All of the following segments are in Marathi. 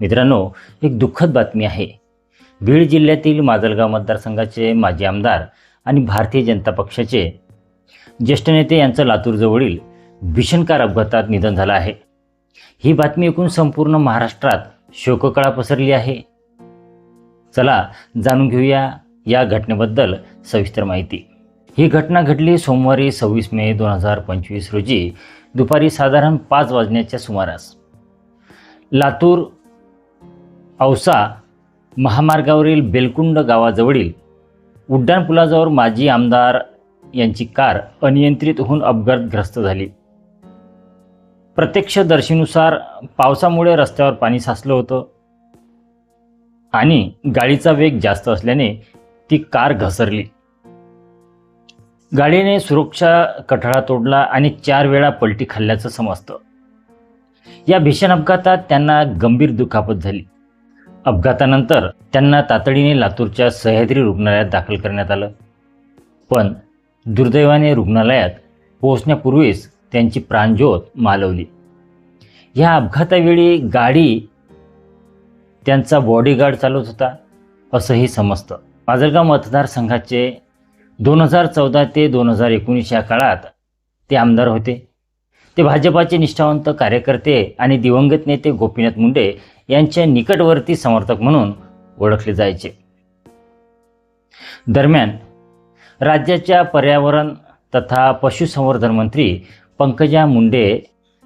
मित्रांनो एक दुःखद बातमी आहे. बीड जिल्ह्यातील माजलगाव मतदारसंघाचे माजी आमदार आणि भारतीय जनता पक्षाचे ज्येष्ठ नेते यांचं लातूरजवळील भीषणकार अपघातात निधन झालं आहे. ही बातमी ऐकून संपूर्ण महाराष्ट्रात शोककळा पसरली आहे. चला जाणून घेऊया या घटनेबद्दल सविस्तर माहिती. ही घटना घडली सोमवारी सव्वीस मे दोन हजार पंचवीस रोजी दुपारी साधारण पाच वाजण्याच्या सुमारास. लातूर औसा महामार्गावरील बेलकुंड गावाजवळील उड्डाणपुलाजवळ माजी आमदार यांची कार अनियंत्रित होऊन अपघातग्रस्त झाली. प्रत्यक्षदर्शीनुसार पावसामुळे रस्त्यावर पाणी साचलं होतं आणि गाडीचा वेग जास्त असल्याने ती कार घसरली. गाडीने सुरक्षा कठडा तोडला आणि चार वेळा पलटी खाल्ल्याचं समजतं. या भीषण अपघातात त्यांना गंभीर दुखापत झाली. अपघातानंतर त्यांना तातडीने लातूरच्या सह्याद्री रुग्णालयात दाखल करण्यात आलं. पण दुर्दैवाने रुग्णालयात पोहोचण्यापूर्वीच त्यांची प्राणज्योत मालवली. ह्या अपघातावेळी गाडी त्यांचा बॉडीगार्ड चालवत होता असंही समजतं. माजलगाव मतदारसंघाचे दोन हजार चौदा ते दोन हजार एकोणीस या काळात ते आमदार होते. ते भाजपाचे निष्ठावंत कार्यकर्ते आणि दिवंगत नेते गोपीनाथ मुंडे यांचे निकटवर्ती समर्थक म्हणून ओळखले जायचे. दरम्यान राज्याच्या पर्यावरण तथा पशुसंवर्धन मंत्री पंकजा मुंडे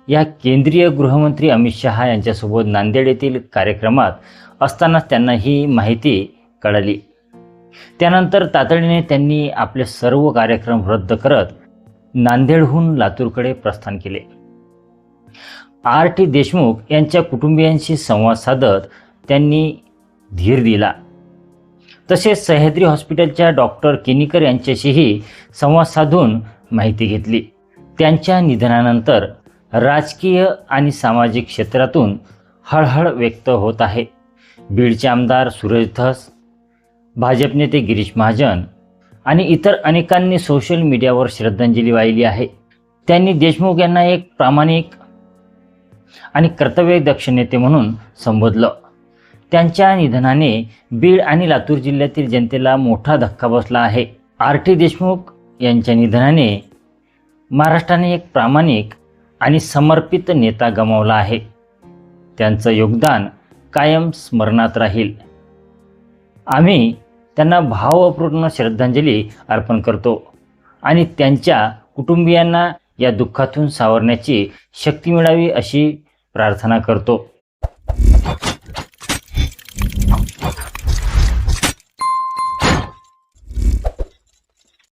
या केंद्रीय गृहमंत्री अमित शहा यांच्यासोबत नांदेड येथील कार्यक्रमात असतानाच त्यांना ही माहिती कळाली. त्यानंतर तातडीने त्यांनी आपले सर्व कार्यक्रम रद्द करत नांदेडहून लातूरकडे प्रस्थान केले. आर टी देशमुख यांच्या कुटुंबियांशी संवाद साधत त्यांनी धीर दिला. तसेच सह्याद्री हॉस्पिटलच्या डॉक्टर किनीकर यांच्याशीही संवाद साधून माहिती घेतली. त्यांच्या निधनानंतर राजकीय आणि सामाजिक क्षेत्रातून हळहळ व्यक्त होत आहे. बीडचे आमदार सुरेश धस भाजप नेते गिरीश महाजन आणि इतर अनेकांनी सोशल मीडियावर श्रद्धांजली वाहिली आहे. त्यांनी देशमुख यांना एक प्रामाणिक आणि कर्तव्यदक्ष नेते म्हणून संबोधलं. त्यांच्या निधनाने बीड आणि लातूर जिल्ह्यातील जनतेला मोठा धक्का बसला आहे. आर टी देशमुख यांच्या निधनाने महाराष्ट्राने एक प्रामाणिक आणि समर्पित नेता गमावला आहे. त्यांचं योगदान कायम स्मरणात राहील. आम्ही त्यांना भावपूर्ण श्रद्धांजली अर्पण करतो आणि त्यांच्या कुटुंबियांना या दुःखातून सावरण्याची शक्ती मिळावी अशी प्रार्थना करतो.